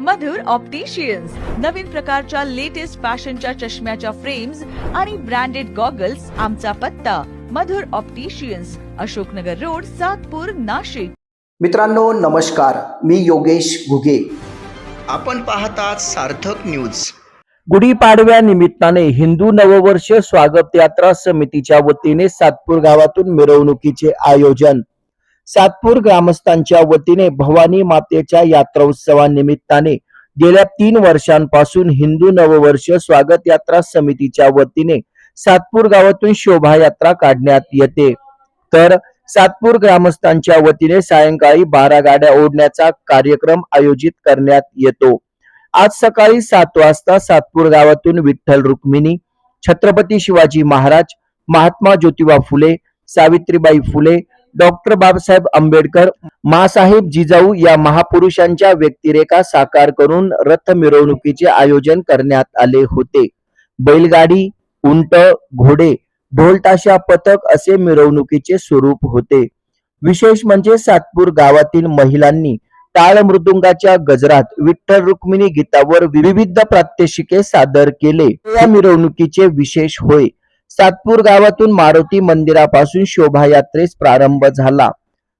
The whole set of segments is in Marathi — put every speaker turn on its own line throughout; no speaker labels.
मधुर ऑप्टिशियन्स नवीन प्रकारच्या लेटेस्ट फॅशनच्या चष्म्याच्या फ्रेम्स आणि ब्रँडेड गॉगल्स आमचा पत्ता. Madhur opticians Ashoknagar road Satpur Nashik.
मित्रांनो नमस्कार. मी योगेश घुगे.
आपण पाहतात सार्थक न्यूज
गुढीपाडव्या निमित्ताने हिंदू नववर्ष स्वागत यात्रा समितीच्या वतीने सातपूर गावातून मिरवणुकीचे आयोजन. सातपूर ग्रामस्थांच्या वतीने भवानी मातेच्या यात्रोत्सवानिमित्ताने गेल्या तीन वर्षांपासून हिंदू नववर्ष स्वागत यात्रा समितीच्या वतीने सातपूर गावातून शोभायात्रा काढण्यात येते. तर सातपूर ग्रामस्थांच्या वतीने सायंकाळी बारा गाड्या ओढण्याचा कार्यक्रम आयोजित करण्यात येतो. आज सकाळी सात वाजता सातपूर गावातून विठ्ठल रुक्मिणी छत्रपती शिवाजी महाराज महात्मा ज्योतिबा फुले सावित्रीबाई फुले डॉक्टर बाबासाहेब आंबेडकर मासाहेब जिजाऊ या महापुरुषांच्या व्यक्तिरेखा साकार करून रथ मिरवणुकीचे आयोजन करण्यात आले होते. बैलगाडी उंट घोडे ढोलताशा पथक असे मिरवणुकीचे स्वरूप होते. विशेष म्हणजे सातपूर गावातील महिलांनी टाळ मृदुंगाच्या गजरात विठ्ठल रुक्मिणी गीतावर विविध प्रात्यक्षिके सादर केले. या मिरवणुकीचे विशेष होय. सातपूर गावातून मारुती मंदिरापासून शोभायात्रेस प्रारंभ झाला.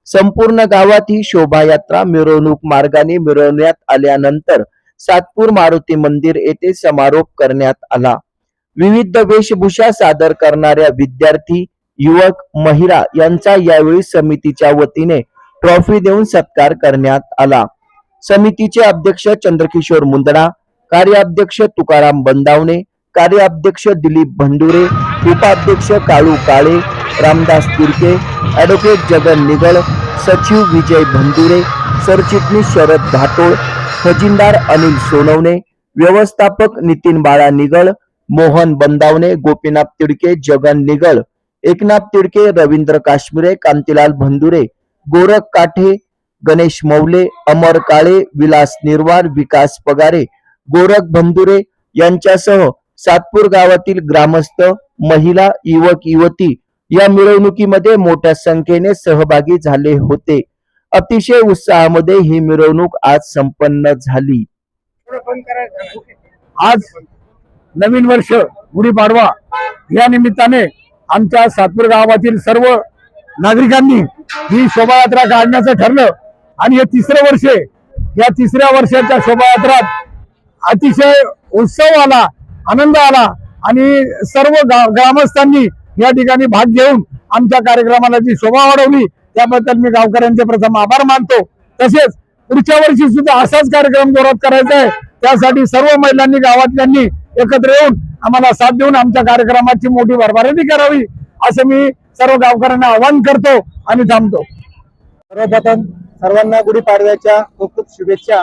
संपूर्ण गावात ही शोभायात्रा मिरवणूक मार्गाने मिरवण्यात आल्यानंतर सातपूर मारुती मंदिर येथे समारोप करण्यात आला. विविध वेशभूषा सादर करणाऱ्या विद्यार्थी युवक महिला यांचा यावेळी समितीच्या वतीने ट्रॉफी देऊन सत्कार करण्यात आला. समितीचे अध्यक्ष चंद्रकिशोर मुंदडा कार्याध्यक्ष तुकाराम बंदावणे कार्याध्यक्ष दिलीप भंडुरे उपाध्यक्ष काळू काळे रामदास तिरके ॲडव्होकेट जगन निगळ सचिव विजय भंडुरे सरचिटणीस शरद घाटोळ खजिनदार अनिल सोनवणे व्यवस्थापक नितीन बाळा निगळ मोहन बंदावणे गोपीनाथ तिडके जगन निगळ एकनाथ तिडके रवींद्र काश्मीरे कांतीलाल भंडुरे गोरख काठे गणेश मौले अमर काळे विलास निर्वार विकास पगारे गोरख भंदुरे यांच्यासह सातपूर गावातील ग्रामस्थ महिला युवक युवती या मिरवणुकीमध्ये मोठ्या संख्येने सहभागी झाले होते. अतिशय उत्साहामध्ये ही मिरवणूक आज संपन्न झाली.
आज नवीन वर्ष गुढीपाडवा या निमित्ताने आमच्या सातपूर गावातील सर्व नागरिकांनी ही शोभायात्रा काढण्याचं ठरलं. आणि हे तिसरं वर्ष या तिसऱ्या वर्षाच्या शोभायात्रात अतिशय उत्सव आला. आनंद आला आणि सर्व ग्रामस्थांनी या ठिकाणी भाग घेऊन आमच्या कार्यक्रमाला जी शोभा वाढवली त्याबद्दल मी गावकऱ्यांचे प्रथम आभार मानतो. तसेच पुढच्या वर्षी सुद्धा असाच कार्यक्रम जोरात करायचा आहे. त्यासाठी सर्व महिलांनी गावातल्यांनी एकत्र येऊन आम्हाला साथ देऊन आमच्या कार्यक्रमाची मोठी भरभराटी करावी असं मी सर्व गावकऱ्यांना आवाहन करतो आणि थांबतो.
सर्वप्रथम सर्वांना गुढीपाडव्याच्या खूप खूप शुभेच्छा.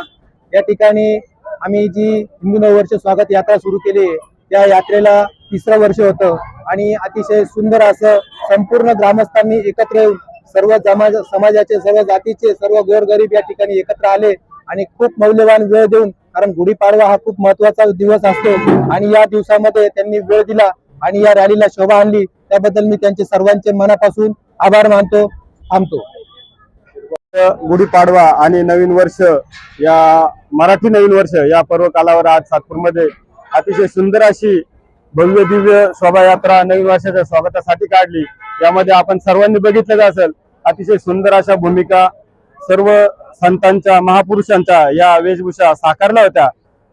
या ठिकाणी आम्ही जी हिंदू नववर्ष स्वागत यात्रा सुरू केली त्या यात्रेला तिसरं वर्ष होतं. आणि अतिशय सुंदर असं संपूर्ण ग्रामस्थांनी एकत्र येऊन सर्व समाज समाजाचे सर्व जातीचे सर्व गोरगरीब या ठिकाणी एकत्र आले आणि खूप मौल्यवान वेळ देऊन कारण गुढीपाडवा हा खूप महत्त्वाचा दिवस असतो. आणि या दिवसामध्ये त्यांनी वेळ दिला आणि या रॅलीला शोभा आणली. त्याबद्दल मी त्यांचे सर्वांचे मनापासून आभार मानतो थांबतो.
गुढीपाडवा आणि नवीन वर्ष या मराठी नवीन वर्ष या पर्व कालावर आज सातपूरमध्ये अतिशय सुंदर अशी भव्य दिव्य शोभायात्रा नवीन वर्षाच्या स्वागतासाठी काढली. यामध्ये आपण सर्वांनी बघितलं असेल अतिशय सुंदर अशा भूमिका सर्व संतांच्या महापुरुषांच्या या वेशभूषा साकारल्या होत्या.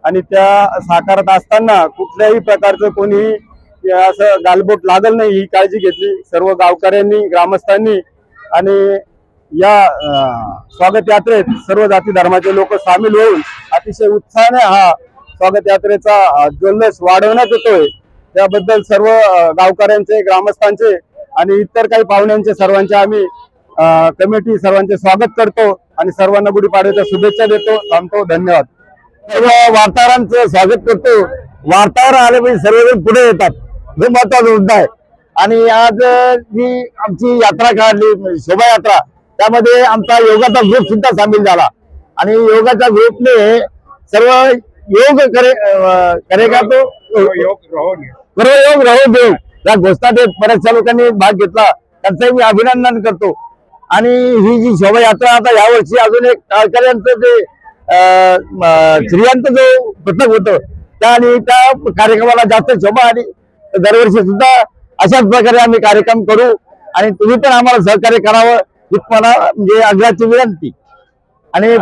आणि त्या साकारत असताना कुठल्याही प्रकारचं कोणीही असं गालबोट लागल नाही ही काळजी घेतली. सर्व गावकऱ्यांनी ग्रामस्थांनी आणि या स्वागत यात्रेत सर्व जाती धर्माचे लोक सामील होऊन अतिशय उत्साहाने हा स्वागत यात्रेचा जल्लोष वाढवण्यात येतोय. त्याबद्दल सर्व गावकऱ्यांचे ग्रामस्थांचे आणि इतर काही पाहुण्यांचे सर्वांचे आम्ही कमिटी सर्वांचे स्वागत करतो आणि सर्वांना गुढीपाडव्याच्या शुभेच्छा देतो थांबतो धन्यवाद. सर्व वार्ताहरांचं स्वागत करतो. वार्ताहर आले म्हणजे सर्वजण पुढे येतात. हे महत्त्वाचा मुद्दा आहे. आणि आज जी आमची यात्रा काढली शोभायात्रा. त्यामध्ये आमचा योगाचा ग्रुप सुद्धा सामील झाला. आणि योगाच्या ग्रुपने सर्व योग करे अं, करेगा तो सर्व योग राहू देव या घोषणात बऱ्याचशा लोकांनी भाग घेतला. त्यांचंही मी अभिनंदन करतो. आणि ही जी शोभायात्रा आता यावर्षी अजून एक टाळकऱ्यांचं जे स्त्रियांचं जो पथक होतं त्या आणि त्या कार्यक्रमाला जास्त शोभा आणि दरवर्षी सुद्धा अशाच प्रकारे आम्ही कार्यक्रम करू. आणि तुम्ही पण आम्हाला सहकार्य करावं. मला म्हणजे आग्रहाची विनंती. आणि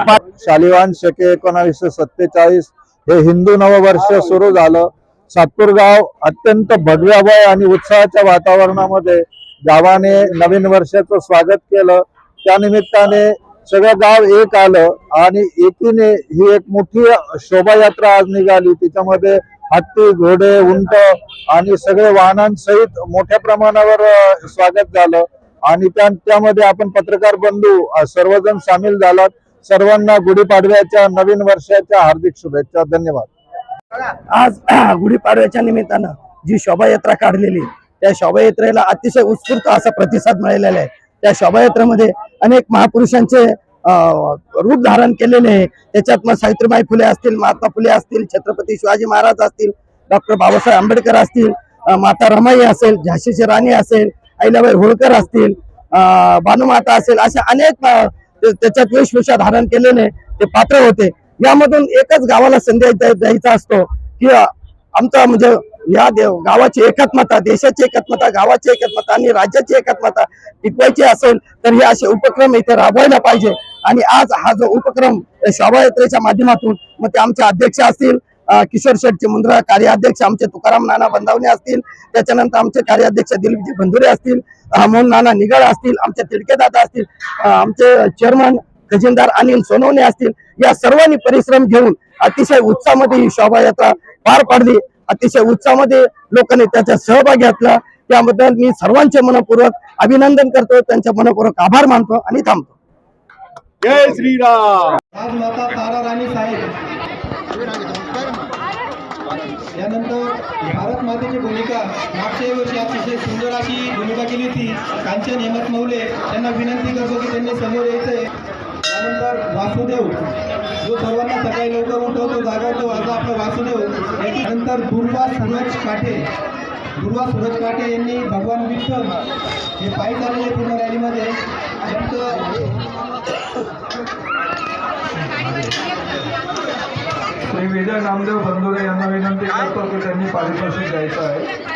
शालिवान शके एकोणावीसशे सत्तेचाळीस हे हिंदू नववर्ष सुरू झालं. सातपूर गाव अत्यंत भगव्याभय आणि उत्साहाच्या वातावरणामध्ये गावाने नवीन वर्षाचं स्वागत केलं. त्या निमित्ताने सगळं गाव एक आलं आणि एकीने ही एक मोठी शोभायात्रा आज निघाली. त्याच्यामध्ये हत्ती घोडे उंट आणि सगळे वाहनांसहित मोठ्या प्रमाणावर स्वागत झालं. आणि त्या त्यामध्ये आपण पत्रकार बंधू सर्वजण सामील झालात. सर्वांना गुढीपाडव्याच्या नवीन वर्षाच्या हार्दिक शुभेच्छा. धन्यवाद.
आज गुढीपाडव्याच्या निमित्तानं जी शोभायात्रा काढलेली त्या शोभायात्रेला अतिशय उत्स्फूर्त असा प्रतिसाद मिळालेला आहे. त्या शोभायात्रेमध्ये अनेक महापुरुषांचे रूप धारण केलेले आहे. त्याच्यात मग सावित्रीबाई फुले असतील महात्मा फुले असतील छत्रपती शिवाजी महाराज असतील डॉक्टर बाबासाहेब आंबेडकर असतील माता रमाई असेल झाशीची राणी असेल अहिल्याबाई होळकर असतील अं, भानुमाता असेल अशा अनेक त्याच्यात वेशभूषा धारण केलेले ते पात्र होते. यामधून एकच गावाला संदेश द्याय- द्यायचा असतो की आमचा म्हणजे या देव गावाची एकात्मता देशाची एकात्मता गावाची एकात्मता आणि राज्याची एकात्मता टिकवायची असेल तर हे असे उपक्रम इथे राबवायला पाहिजे. आणि आज हा जो उपक्रम शोभायात्रेच्या माध्यमातून मग ते आमचे अध्यक्ष असतील किशोर शेटचे मुंद्रा कार्याध्यक्ष आमचे तुकाराम नाना बंदावणे असतील. त्याच्यानंतर आमचे कार्याध्यक्ष दिलीपजी बंधुरे असतील. मोहन नाना निगळ असतील. आमचे तिडके दादा असतील. आमचे चेअरमन खजिनदार अनिल सोनवणे असतील. या सर्वांनी परिश्रम घेऊन अतिशय उत्साहामध्ये ही शोभायात्रा पार पाडली. अतिशय उत्साहामध्ये लोकांनी त्याचा सहभाग घेतला. त्याबद्दल मी सर्वांचे मनपूर्वक अभिनंदन करतो. त्यांचे मनपूर्वक आभार मानतो आणि थांबतो.
जय श्रीराम.
राणी साहेब यानंतर भारत मातेची भूमिका. मागच्या वर्षी अतिशय सुंदर अशी भूमिका केली होती. कांचन हेमत मौले त्यांना विनंती करतो की त्यांनी समोर यायचंय. त्यानंतर वासुदेव. जो सर्वांना सकाळी लवकर उठवतो जागवतो असा आपला वासुदेव. याच्यानंतर दुर्वा सूरज काठे दुर्वा सूरज काठे यांनी भगवान विठ्ठल हे पायी चाललेले पूर्ण रॅलीमध्ये.
श्री विजय नामदेव बंधुरे यांना विनंती करतो की त्यांनी पारितोषिक द्यायचं आहे.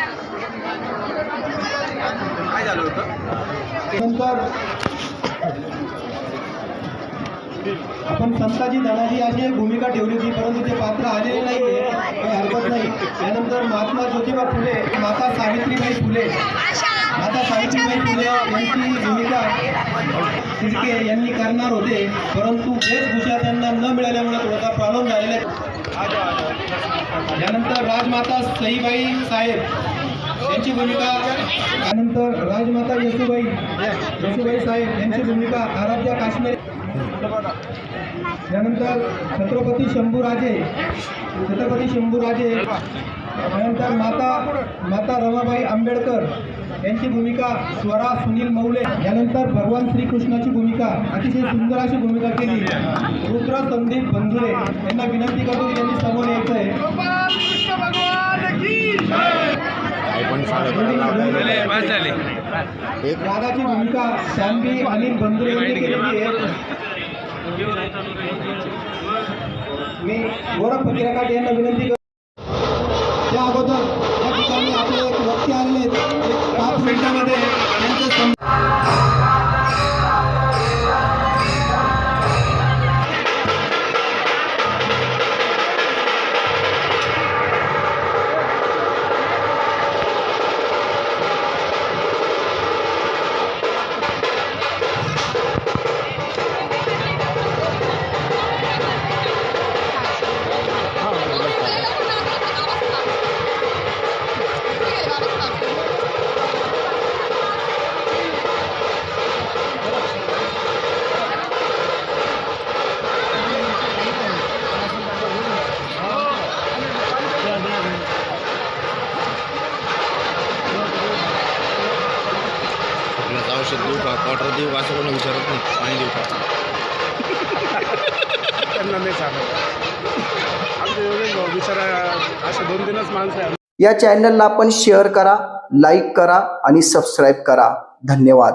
नंतर आपण संताजी धनाजी अशी एक भूमिका ठेवली होती परंतु ते पात्र आलेले नाहीये काही हरकत नाही त्यानंतर महात्मा ज्योतिबा फुले माता सावित्रीबाई फुले. माता सावित्रीबाई फुले यांची भूमिका तिडके यांनी करणार होते परंतु वेशभूषा त्यांना न मिळाल्यामुळे थोडासा प्रॉब्लेम झालेला आहे यानंतर राजमाता सईबाई साहेब यांची भूमिका त्यानंतर राजमाता येसुबाई येसुबाई साहेब यांची भूमिका आराध्या काश्मीर. त्यानंतर छत्रपती शंभूराजे छत्रपती शंभूराजे त्यानंतर माता माता रमाबाई आंबेडकर यांची भूमिका स्वरा सुनील मौले यानंतर भगवान श्रीकृष्णाची भूमिका अतिशय सुंदर अशी भूमिका केली. रुद्र संदीप बंधुरे यांना विनंती करतो की त्यांनी समोर यायचं आहे राधाची भूमिका श्यामबी अनिल बंधुरे यांनी केलेली आहे. मी गोरख फकीराकाट यांना विनंती करतो त्या अगोदर या ठिकाणी आपले एक व्यक्ती आलेले आहेत एक पाच मिनिटामध्ये
औषध देऊ का? क्वार्टर देऊ का? असं कोणी विचारत नाही. पाणी देऊ का?
त्यांना नाही सांगत. आमचे योगेश भाऊ बिचारा असे दोन तीनच माणसं आहे
या चॅनलला आपण शेअर करा लाईक करा आणि सबस्क्राईब करा. धन्यवाद.